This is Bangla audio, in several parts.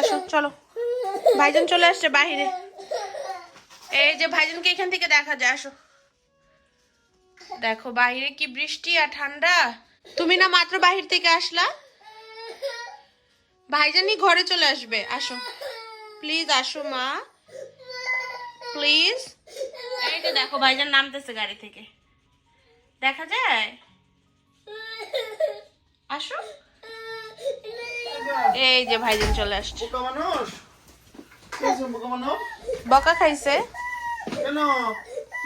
আসো চলো। ভাইজান চলে আসছে বাহিরে। এই যে ভাইজানকে এখান থেকে দেখা যায় আসো। দেখো বাইরে কি বৃষ্টি আর ঠান্ডা। তুমি না মাত্র বাহির থেকে আসলা? ভাইজানই ঘরে চলে আসবে আসো। প্লিজ আসো মা। প্লিজ। এই তো দেখো ভাইজান নামতেছে গাড়ি থেকে। দেখা যায়? আসো। এই যে ভাইজান চলে আসছে। বোকা খাইছে। কেন?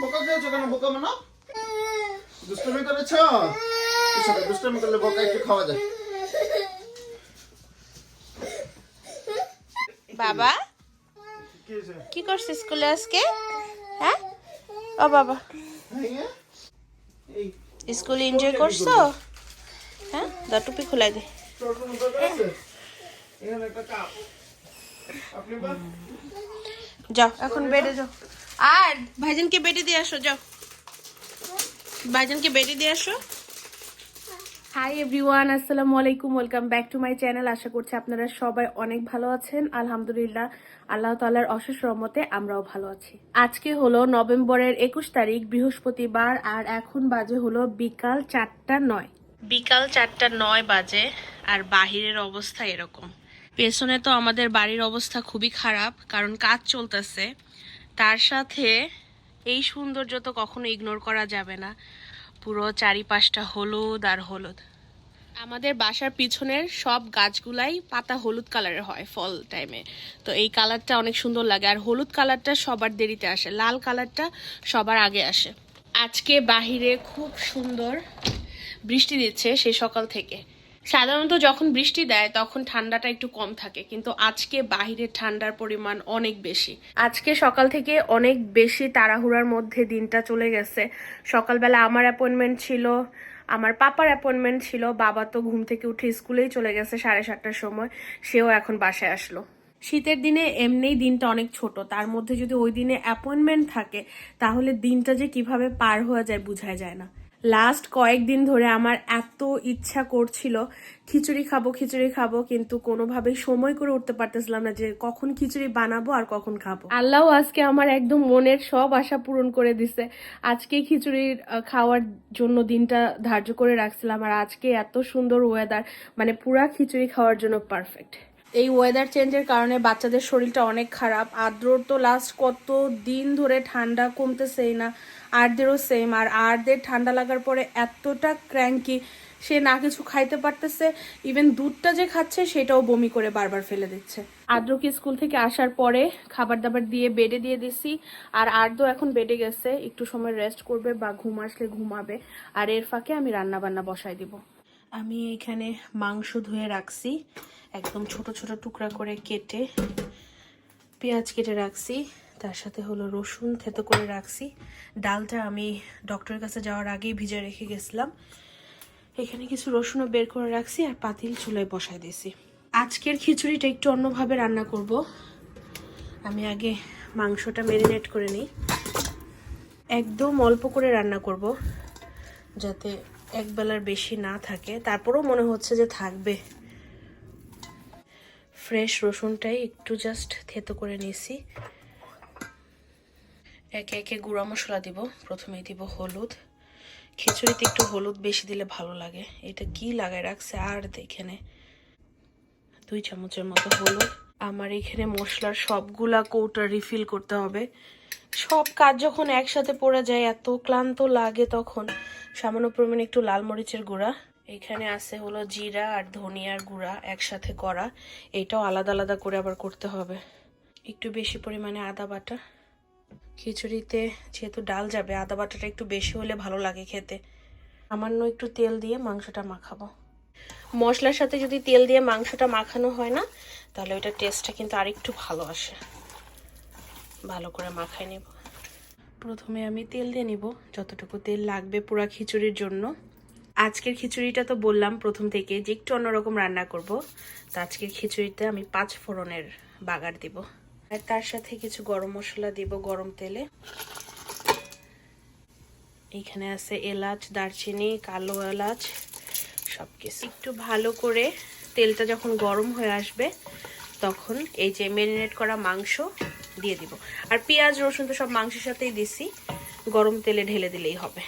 বোকা খেয়েছো কেন বোকা মানুষ দুষ্টমি করেছ? দুষ্টমি করলে বোকা একটু খাওয়া যায়। বাবা? কি করছিস স্কুলে আজকে? হ্যাঁ? ও বাবা। এই। স্কুলে এনজয় করছ? হ্যাঁ? দা টুপি খোলাই দে। যাও এখন বেডে যাও। আর ভাইজানকে বেডে দিয়ে আসো যাও। ভাইজানকে বেডে দিয়ে আসো। হাই এভরিওয়ান আসসালামু আলাইকুম welcome back to my channel আশা করছি আপনারা সবাই অনেক ভালো আছেন। আলহামদুলিল্লাহ আল্লাহ তাআলার অশেষ রহমতে আমরাও ভালো আছি। আজকে হলো নভেম্বরের একুশ তারিখ বৃহস্পতিবার আর এখন বাজে হলো বিকাল চারটা নয়। বিকাল চারটা নয় বাজে আর বাহিরের অবস্থা এরকম। পেছনে তো আমাদের বাড়ির অবস্থা খুবই খারাপ, কারণ কাজ চলতেছে। তার সাথে এই সৌন্দর্য তো কখনো ইগনোর করা যাবে না। পুরো চারিপাশটা হলুদ আর হলুদ। আমাদের বাসার পিছনের সব গাছগুলাই পাতা হলুদ কালারের হয় ফল টাইমে তো এই কালারটা অনেক সুন্দর লাগে, আর হলুদ কালারটা সবার দেরিতে আসে, লাল কালারটা সবার আগে আসে। আজকে বাহিরে খুব সুন্দর বৃষ্টি দিচ্ছে সেই সকাল থেকে। সাধারণত যখন বৃষ্টি দেয়, তখন ঠান্ডাটা একটু কম থাকে। কিন্তু আজকে বাহিরে ঠান্ডার পরিমাণ অনেক বেশি। আজকে সকাল থেকে অনেক বেশি তাড়াহুড়ার মধ্যে দিনটা চলে গেছে। সকালবেলা আমার অ্যাপয়েন্টমেন্ট ছিল, আমার পাপার অ্যাপয়েন্টমেন্ট ছিল। বাবা তো ঘুম থেকে উঠে স্কুলেই চলে গেছে সাড়ে সাতটার সময়। সেও এখন বাসায় আসলো। শীতের দিনে এমনিই দিনটা অনেক ছোট। তার মধ্যে যদি ওই দিনে অ্যাপয়েন্টমেন্ট থাকে, তাহলে দিনটা যে কীভাবে পার হয়ে যায় বোঝাই যায় না। লাস্ট কয়েকদিন ধরে আমার এত ইচ্ছা করছিল, খিচুড়ি খাব খিচুড়ি খাব, কিন্তু কোনোভাবেই সময় করে উঠতে পারতেছিলাম না যে কখন খিচুড়ি বানাবো আর কখন খাব। আল্লাহ আজকে আমার একদম মনের সব আশা পূরণ করে দিছে। আজকে খিচুড়ির খাওয়ার জন্য দিনটা ধার্য করে রাখছিলাম আর আজকে এত সুন্দর ওয়েদার মানে পুরা খিচুড়ি খাওয়ার জন্য পারফেক্ট এই ওয়েদার চেঞ্জের কারণে বাচ্চাদের শরীরটা অনেক খারাপ। আদ্রর তো লাস্ট কত দিন ধরে ঠান্ডা কমতেছেই না, আরদেরও সেম আর আরদের ঠান্ডা লাগার পরে এতটা ক্র্যাঙ্কি সে না কিছু খাইতে পারতেছে ইভেন দুধটা যে খাচ্ছে সেটাও বমি করে বারবার ফেলে দিচ্ছে। আদ্রকে স্কুল থেকে আসার পরে খাবার দাবার দিয়ে বেডে দিয়ে দিছি, আর আর্দ্র এখন বেডে গেছে, একটু সময় রেস্ট করবে বা ঘুম আসলে ঘুমাবে, আর এর ফাঁকে আমি রান্না বান্না বসাই দিব। আমি এখানে মাংস ধুয়ে রাখছি। একদম ছোট ছোট টুকরা করে কেটে, পেঁয়াজ কেটে রাখছি। তার সাথে হলো রসুন থেতো করে রাখছি। ডালটা আমি ডক্টরের কাছে যাওয়ার আগেই ভিজে রেখে গেছিলাম। এখানে কিছু রসুনও বের করে রাখছি আর পাতিল চুলায় বসাই দিয়েছি। আজকের খিচুড়িটা একটু অন্যভাবে রান্না করব। আমি আগে মাংসটা ম্যারিনেট করে নিই। একদম অল্প করে রান্না করব, যাতে এক বেলার বেশি না থাকে, তারপরেও মনে হচ্ছে যে থাকবে। ফ্রেশ রসুনটাই একটু জাস্ট থেতো করে নিয়েছি। একে একে গুঁড়া মশলা দিব, প্রথমেই দিব হলুদ। খিচুড়িতে একটু হলুদ বেশি দিলে ভালো লাগে। এটা কি লাগায় রাখছে আর দেখে নে। দুই চামচের মতো হলুদ। আমার এখানে মশলার সবগুলা কৌটা রিফিল করতে হবে। সব কাজ যখন একসাথে পড়ে যায়, এত ক্লান্ত লাগে তখন। সামান্য পরিমাণে একটু লাল মরিচের গুঁড়া। এখানে আছে হলো জিরা আর ধনিয়ার গুঁড়া একসাথে করা। এটাও আলাদা আলাদা করে আবার করতে হবে। একটু বেশি পরিমাণে আদা বাটা। খিচুড়িতে যেহেতু ডাল যাবে, আদা বাটাটা একটু বেশি হলে ভালো লাগে খেতে। সামান্য একটু তেল দিয়ে মাংসটা মাখাবো। মশলার সাথে যদি তেল দিয়ে মাংসটা মাখানো হয় না, তাহলে ওইটার টেস্টটা কিন্তু আরেকটু ভালো আসে। ভালো করে মাখায় নেব। প্রথমে আমি তেল দিয়ে নিব, যতটুকু তেল লাগবে পুরা খিচুড়ির জন্য। আজকের খিচুড়িটা তো বললাম প্রথম থেকে যে একটু অন্যরকম রান্না করব, তো আজকের খিচুড়িতে আমি পাঁচ ফোড়নের বাগার দিব। আর তার সাথে কিছু গরম মশলা দিব গরম তেলে। এখানে আছে এলাচ, দারচিনি, কালো এলাচ সব কিছু একটু ভালো করে তেলটা যখন গরম হয়ে আসবে তখন এই যে মেরিনেট করা মাংস দিয়ে দিব। আর পেঁয়াজ রসুন তো সব মাংসের সাথেই দিছি। গরম তেলে ঢেলে দিলেই হবে।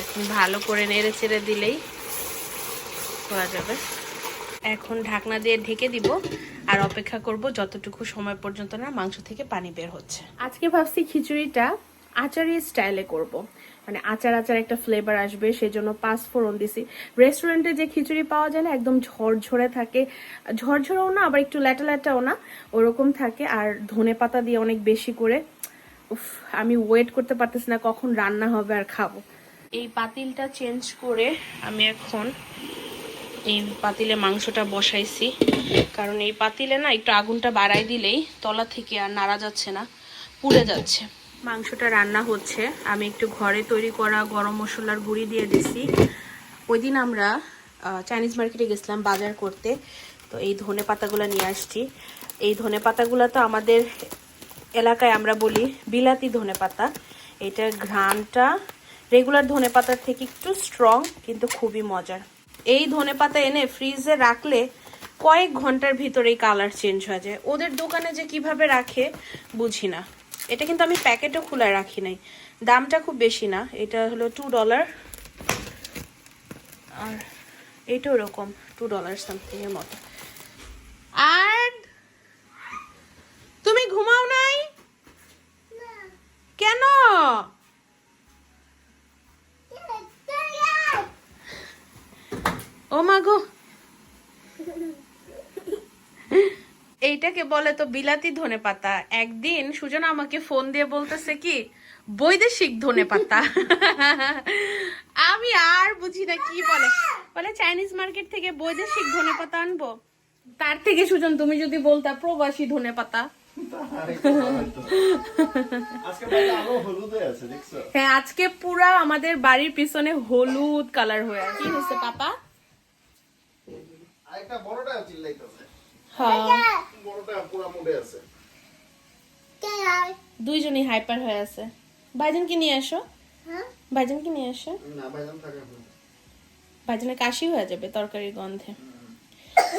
এখন ভালো করে নেড়ে চেড়ে দিলেই হয়ে যাবে। এখন ঢাকনা দিয়ে ঢেকে দিব আর অপেক্ষা করব যতটুকু সময় পর্যন্ত না মাংস থেকে পানি বের হচ্ছে। আজকে ভাবছি খিচুড়িটা আচারি স্টাইলে করব। মানে আচার আচার একটা ফ্লেভার আসবে, সেজন্য পাঁচ ফোড়ন দিছি। রেস্টুরেন্টে যে খিচুড়ি পাওয়া যায় না, একদম ঝরঝরে থাকে। ঝরঝরেও না, আবার একটু ল্যাটা ল্যাটাও না, ওরকম থাকে। আর ধনে পাতা দিয়ে অনেক বেশি করে, উফ, আমি ওয়েট করতে পারতেছি না কখন রান্না হবে আর খাব। এই পাতিলটা চেঞ্জ করে আমি এখন এই পাতিলে মাংসটা বসাইছি। কারণ এই পাতিলে না, একটু আগুনটা বাড়াই দিলেই তলা থেকে আর নাড়া যাচ্ছে না, পুড়ে যাচ্ছে। মাংসটা রান্না হচ্ছে। আমি একটু ঘরে তৈরি করা গরম মশলার গুঁড়ি দিয়ে দিছি। ওই দিন আমরা চাইনিজ মার্কেটে গেছিলাম বাজার করতে। তো এই ধনে পাতাগুলো নিয়ে আসছি। এই ধনে পাতাগুলো তো আমাদের এলাকায় আমরা বলি বিলাতি ধনে পাতা। এটার ঘ্রাণটা রেগুলার ধনে পাতার থেকে একটু স্ট্রং কিন্তু খুবই মজার। এই ধনে পাতা এনে ফ্রিজে রাখলে কয়েক ঘণ্টার ভিতরেই কালার চেঞ্জ হয়ে যায়। ওদের দোকানে যে কীভাবে রাখে, বুঝি না। এটা কিন্তু আমি প্যাকেটও খোলা রাখি নাই। দামটা খুব বেশি না, এটা হলো টু ডলার আর এটা ওরকম টু ডলার সামথিং এর মতো। আর তুমি ঘুমাও নাই? কেন? ও মা গো। এইটাকে বলে তো বিলাতি ধনে পাতা। একদিন সুজনা আমাকে ফোন দিয়ে বলতেছে কি বৈদেশিক ধনে পাতা। আমি আর বুঝি না কি বলে। বলে চাইনিজ মার্কেট থেকে বৈদেশিক ধনে পাতা আনব? তার থেকে সুজন তুমি যদি বলতা প্রবাসী ধনে পাতা। আজকে বাইরে আলো হলুদে আছে দেখছ? হ্যাঁ আজকে পুরা আমাদের বাড়ির পিছনে হলুদ কালার হয়ে আছে। কি হয়েছে পাপা? একটা বড়টা চিল্লাইতেছে। দুইজনই হাইপার হয়ে আছে। ভাইজানকে নিয়ে আসো। ভাইজানকে নিয়ে আসো। ভাইজানের কাশি হয়ে যাবে তরকারির গন্ধে।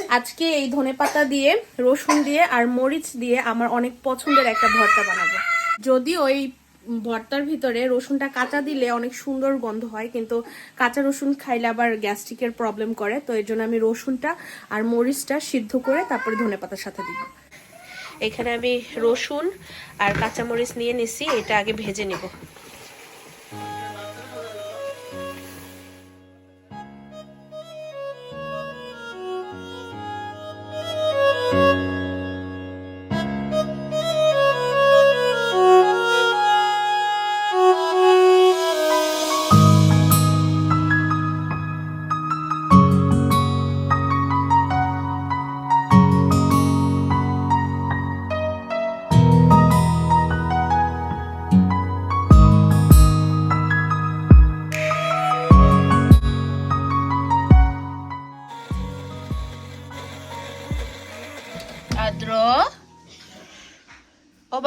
আজকে এই ধনে পাতা দিয়ে রসুন দিয়ে আর মরিচ দিয়ে আমার অনেক পছন্দের একটা ভর্তা বানাবো। যদিও এই ভর্তার ভিতরে রসুনটা কাঁচা দিলে অনেক সুন্দর গন্ধ হয়, কিন্তু কাঁচা রসুন খাইলে আবার গ্যাস্ট্রিকের প্রবলেম করে, তো এর জন্য আমি রসুনটা আর মরিচটা সিদ্ধ করে তারপরে ধনে পাতার সাথে দিব। এখানে আমি রসুন আর কাঁচামরিচ নিয়ে নিছি, এটা আগে ভেজে নিব।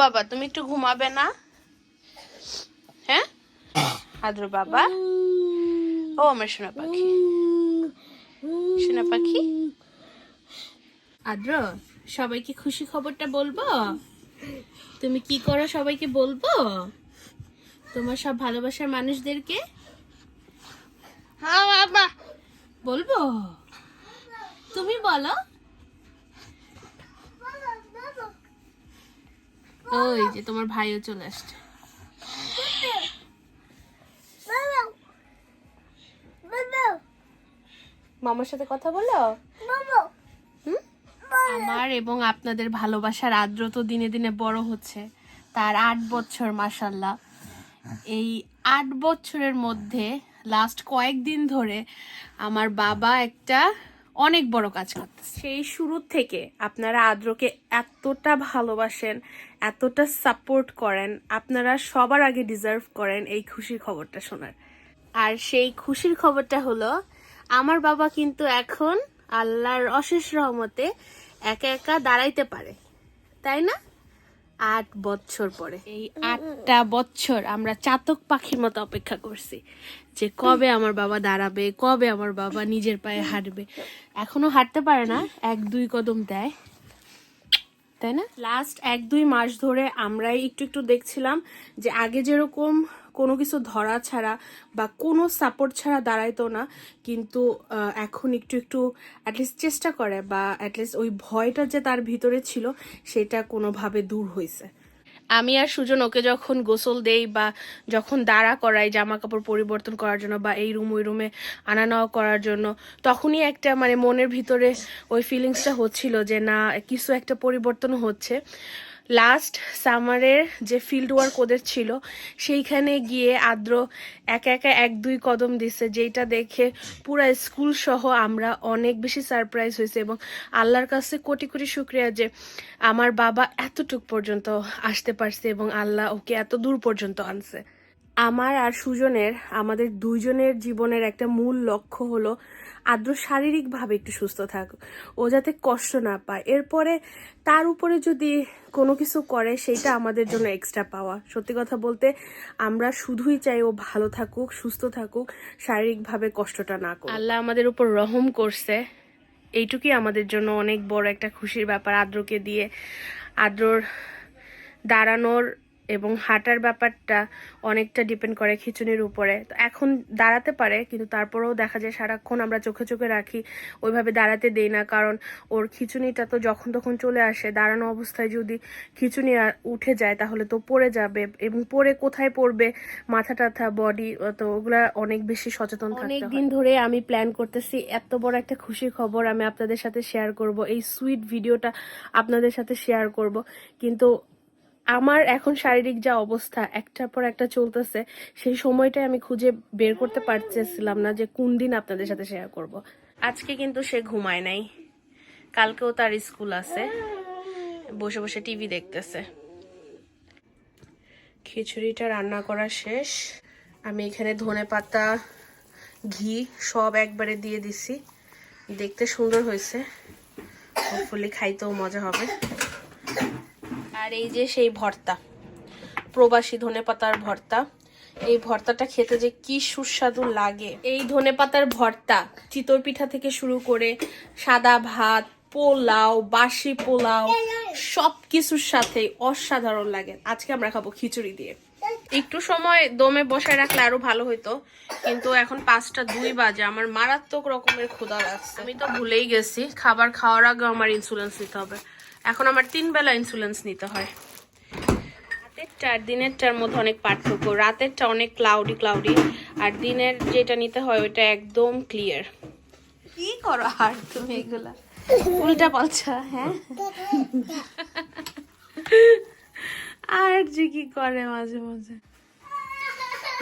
বাবা তুমি একটু ঘুমাবে না? হ্যাঁ? আদ্র বাবা। ও আমার সোনা পাখি। সোনা পাখি? আদ্র সবাইকে খুশি খবরটা বলব? তুমি কি করো সবাইকে বলব? তোমার সব ভালোবাসার মানুষদেরকে? হ্যাঁ বাবা। বলব? তুমি বলো। ওই যে তোমার ভাইও চলে আসছে। মামার সাথে কথা বলো? আমার এবং আপনাদের ভালোবাসার আদ্র তো দিনে দিনে বড় হচ্ছে। তার আট বছর মাসাল্লাহ এই আট বছরের মধ্যে লাস্ট কয়েকদিন ধরে আমার বাবা একটা অনেক বড় কাজ করতেছে। সেই শুরু থেকে আপনারা আদ্রকে এতটা ভালোবাসেন, এতটা সাপোর্ট করেন, আপনারা সবার আগে ডিজার্ভ করেন এই খুশির খবরটা শোনার। আর সেই খুশির খবরটা হলো, আমার বাবা কিন্তু এখন আল্লাহর অশেষ রহমতে একা একা দাঁড়াইতে পারে, তাই না? আট বছর পরে। এই আটটা বছর আমরা চাতক পাখির মতো অপেক্ষা করছি। যে কবে আমার বাবা দাঁড়াবে, কবে আমার বাবা নিজের পায়ে হাঁটবে। এখনও হাঁটতে পারে না, এক দুই কদম দেয়। তাই না? লাস্ট এক দুই মাস ধরে আমরাই একটু একটু দেখছিলাম যে আগে যেরকম কোনো কিছু ধরা ছাড়া বা কোনো সাপোর্ট ছাড়া দাঁড়াইতো না, কিন্তু এখন একটু একটু অ্যাটলিস্ট চেষ্টা করে বা অ্যাটলিস্ট ওই ভয়টা যে তার ভিতরে ছিল, সেটা কোনোভাবে দূর হয়েছে আমি আর সুজন ওকে যখন গোসল দেই বা যখন দাঁড়া করাই জামা কাপড় পরিবর্তন করার জন্য বা এই রুম, ওই রুমে আনা নেওয়া করার জন্য, তখনই একটা মানে মনের ভিতরে ওই ফিলিংসটা হচ্ছিল যে না, কিছু একটা পরিবর্তন হচ্ছে। লাস্ট সামারের যে ফিল্ড ওয়ার্ক ওদের ছিল, সেইখানে গিয়ে আদ্র একা একা এক দুই কদম দিছে যেটা দেখে পুরা স্কুল সহ আমরা অনেক বেশি সারপ্রাইজ হয়েছে এবং আল্লাহর কাছে কোটি কোটি শুক্রিয়া যে আমার বাবা এতটুক পর্যন্ত আসতে পারছে এবং আল্লাহ ওকে এত দূর পর্যন্ত আনছে। আমার আর সুজনের, আমাদের দুইজনের জীবনের একটা মূল লক্ষ্য হলো আদ্র শারীরিকভাবে একটু সুস্থ থাকুক ও যাতে কষ্ট না পায়। এরপরে তার উপরে যদি কোনো কিছু করে সেইটা আমাদের জন্য এক্সট্রা পাওয়া সত্যি কথা বলতে, আমরা শুধুই চাই ও ভালো থাকুক, সুস্থ থাকুক, শারীরিকভাবে কষ্টটা না করুক। আল্লাহ আমাদের উপর রহম করছে। এইটুকুই আমাদের জন্য অনেক বড় একটা খুশির ব্যাপার আদ্রকে দিয়ে। আদ্রর দাঁড়ানোর এবং হাঁটার ব্যাপারটা অনেকটা ডিপেন্ড করে খিচুনির উপরে। তো এখন দাঁড়াতে পারে কিন্তু তারপরেও দেখা যায় সারাক্ষণ আমরা চোখে চোখে রাখি ওইভাবে দাঁড়াতে দেই না কারণ ওর খিচুনিটা তো যখন তখন চলে আসে। দাঁড়ানো অবস্থায় যদি খিচুনি উঠে যায় তাহলে তো পড়ে যাবে এবং পড়ে কোথায় পড়বে? মাথা টাথা বডি তো ওগুলা অনেক বেশি সচেতন অনেক দিন ধরে আমি প্ল্যান করতেছি এত বড় একটা খুশির খবর আমি আপনাদের সাথে শেয়ার করব এই সুইট ভিডিওটা আপনাদের সাথে শেয়ার করব। কিন্তু আমার এখন শারীরিক যা অবস্থা, একটার পর একটা চলতেছে, সেই সময়টাই আমি খুঁজে বের করতে পারতেছিলাম না যে কোন দিন আপনাদের সাথে শেয়ার করব। আজকে কিন্তু সে ঘুমায় নাই। কালকেও তার স্কুল আছে। বসে বসে টিভি দেখতেছে। খিচুড়িটা রান্না করা শেষ। আমি এখানে ধনে পাতা, ঘি সব একবারে দিয়ে দিছি। দেখতে সুন্দর হয়েছে। হোপফুলি খাইতেও মজা হবে। আর এই যে সেই ভর্তা, প্রবাসী ধনেপাতার ভর্তা, এই ভর্তাটা খেতে যে কি সুস্বাদু লাগে। এই ধনেপাতার ভর্তা চিতই পিঠা থেকে শুরু করে সাদা ভাত, পোলাও, বাসি পোলাও সব কিছুর সাথে অসাধারণ লাগে। আজকে আমরা খাব খিচুড়ি দিয়ে। একটু সময় দমে বসায় রাখলে আরও ভালো হতো কিন্তু এখন পাঁচটা দুই বাজে। আমার মারাত্মক রকমের ক্ষুধা লাগছে। আমি তো ভুলেই গেছি, খাবার খাওয়ার আগে আমার ইন্স্যুরেন্স নিতে হবে। এখন আমার তিন বেলা ইন্স্যুরেন্স নিতে হয়। রাতেরটা আর দিনেরটার মধ্যে অনেক পার্থক্য। রাতেরটা অনেক ক্লাউডি ক্লাউডি আর দিনের যেটা নিতে হয় ওইটা একদম ক্লিয়ার কি করো আর তুমি এগুলা? উল্টা পাল্টা হ্যাঁ? আর যে কি করে মাঝে মাঝে?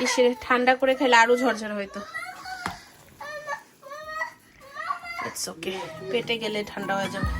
ইসে ঠান্ডা করে খেলে আরও ঝরঝর হইতো। ইটস ওকে পেটে গেলে ঠান্ডা হয়ে যাবে।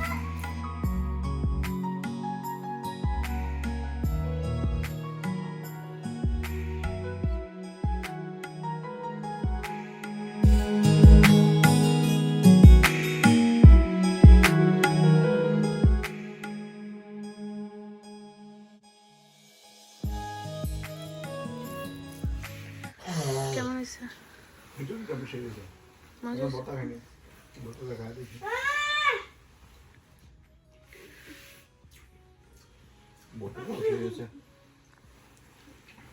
বতা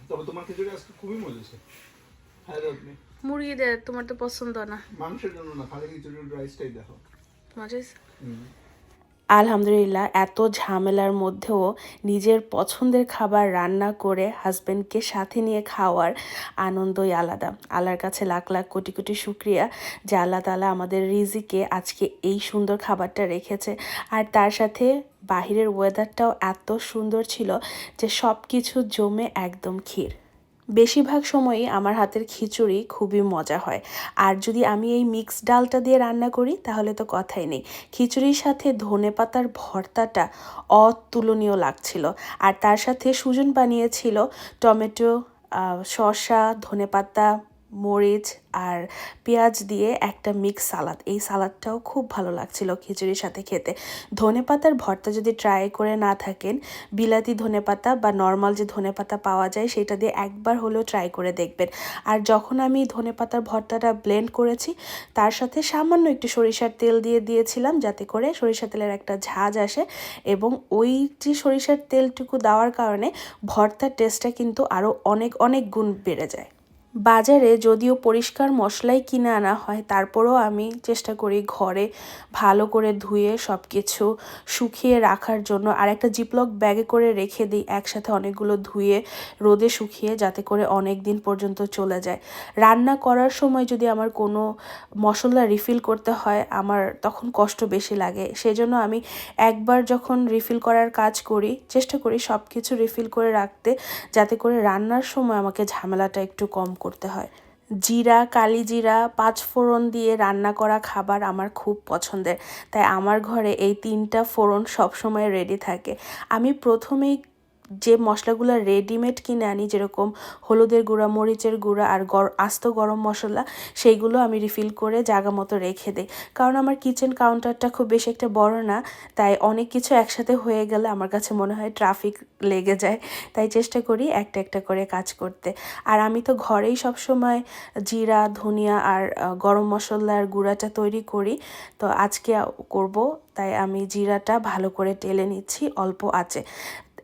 তবে তোমার খিচুড়ি আজকে খুবই মজা হয়েছে মুরগি দে তোমার তো পছন্দ না। মাংসের জন্য না খালি খিচুড়ির রাইসটাই দেখো। মজা হয়েছে? হুম। আলহামদুলিল্লাহ, এত ঝামেলার মধ্যেও নিজের পছন্দের খাবার রান্না করে হাজব্যান্ডকে সাথে নিয়ে খাওয়ার আনন্দই আলাদা। আল্লাহর কাছে লাখ লাখ কোটি কোটি শুক্রিয়া যে আল্লাহ তালা আমাদের রিজিকে আজকে এই সুন্দর খাবারটা রেখেছে। আর তার সাথে বাহিরের ওয়েদারটাও এত সুন্দর ছিল যে সব কিছু জমে একদম ক্ষীর। বেশিরভাগ সময়ই আমার হাতের খিচুড়ি খুবই মজা হয়। আর যদি আমি এই মিক্স ডালটা দিয়ে রান্না করি, তাহলে তো কথাই নেই। খিচুড়ির সাথে ধনে পাতার ভর্তাটা অতুলনীয় লাগছিল। আর তার সাথে সুজন বানিয়েছিল টমেটো শসা, ধনে পাতা মরিচ আর পেঁয়াজ দিয়ে একটা মিক্স সালাদ এই সালাদটাও খুব ভালো লাগছিল খিচুড়ির সাথে খেতে। ধনেপাতার ভর্তা যদি ট্রাই করে না থাকেন, বিলাতি ধনেপাতা বা নর্মাল যে ধনেপাতা পাওয়া যায়, সেটা দিয়ে একবার হলেও ট্রাই করে দেখবেন। আর যখন আমি ধনেপাতার ভর্তাটা ব্লেন্ড করেছি, তার সাথে সামান্য একটু সরিষার তেল দিয়ে দিয়েছিলাম যাতে করে সরিষার তেলের একটা ঝাঁজ আসে এবং ওই যে সরিষার তেলটুকু দেওয়ার কারণে ভর্তার টেস্টটা কিন্তু আরও অনেক অনেক গুণ বেড়ে যায়। বাজারে যদিও পরিষ্কার মশলাই কিনে আনা হয়, তারপরেও আমি চেষ্টা করি ঘরে ভালো করে ধুয়ে সব কিছু শুকিয়ে রাখার জন্য। আর একটা জিপলক ব্যাগে করে রেখে দিই, একসাথে অনেকগুলো ধুয়ে রোদে শুকিয়ে যাতে করে অনেক দিন পর্যন্ত চলে যায়। রান্না করার সময় যদি আমার কোনো মশলা রিফিল করতে হয়, আমার তখন কষ্ট বেশি লাগে। সেজন্য আমি একবার যখন রিফিল করার কাজ করি, চেষ্টা করি সব কিছু রিফিল করে রাখতে, যাতে করে রান্নার সময় আমাকে ঝামেলাটা একটু কম করতে হয়। জিরা, কালি জিরা, পাঁচ ফোড়ন দিয়ে রান্না করা খাবার আমার খুব পছন্দের। তাই আমার ঘরে এই তিনটা ফোড়ন সবসময় রেডি থাকে। আমি প্রথমেই যে মশলাগুলো রেডিমেড কিনে আনি, যেরকম হলুদের গুঁড়া, মরিচের গুঁড়া আর আস্ত গরম মশলা, সেইগুলো আমি রিফিল করে জায়গা মতো রেখে দিই। কারণ আমার কিচেন কাউন্টারটা খুব বেশি একটা বড় না, তাই অনেক কিছু একসাথে হয়ে গেলে আমার কাছে মনে হয় ট্রাফিক লেগে যায়। তাই চেষ্টা করি একটা একটা করে কাজ করতে। আর আমি তো ঘরেই সব সময় জিরা, ধনিয়া আর গরম মশলার গুঁড়াটা তৈরি করি। তো আজকে করব, তাই আমি জিরাটা ভালো করে টেলে নিচ্ছি, অল্প আছে।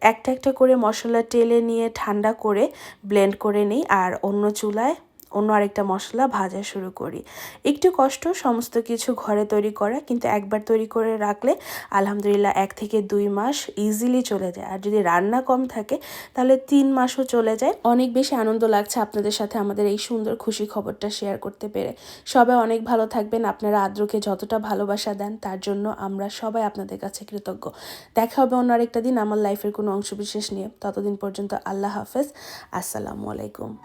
একটা একটা করে মশলা টেলে নিয়ে ঠান্ডা করে ব্লেন্ড করে নিই আর অন্য চুলায় অন্য আরেকটা মশলা ভাজা শুরু করি। একটু কষ্ট, সমস্ত কিছু ঘরে তৈরি করা, কিন্তু একবার তৈরি করে রাখলে আলহামদুলিল্লাহ এক থেকে দুই মাস ইজিলি চলে যায়। আর যদি রান্না কম থাকে, তাহলে তিন মাসও চলে যায়। অনেক বেশি আনন্দ লাগছে আপনাদের সাথে আমাদের এই সুন্দর খুশি খবরটা শেয়ার করতে পেরে। সবাই অনেক ভালো থাকবেন। আপনারা আদ্রকে যতটা ভালোবাসা দেন, তার জন্য আমরা সবাই আপনাদের কাছে কৃতজ্ঞ। দেখা হবে অন্য আরেকটা দিন আমার লাইফের কোনো অংশবিশেষ নিয়ে। ততদিন পর্যন্ত আল্লাহ হাফেজ। আসসালামু আলাইকুম।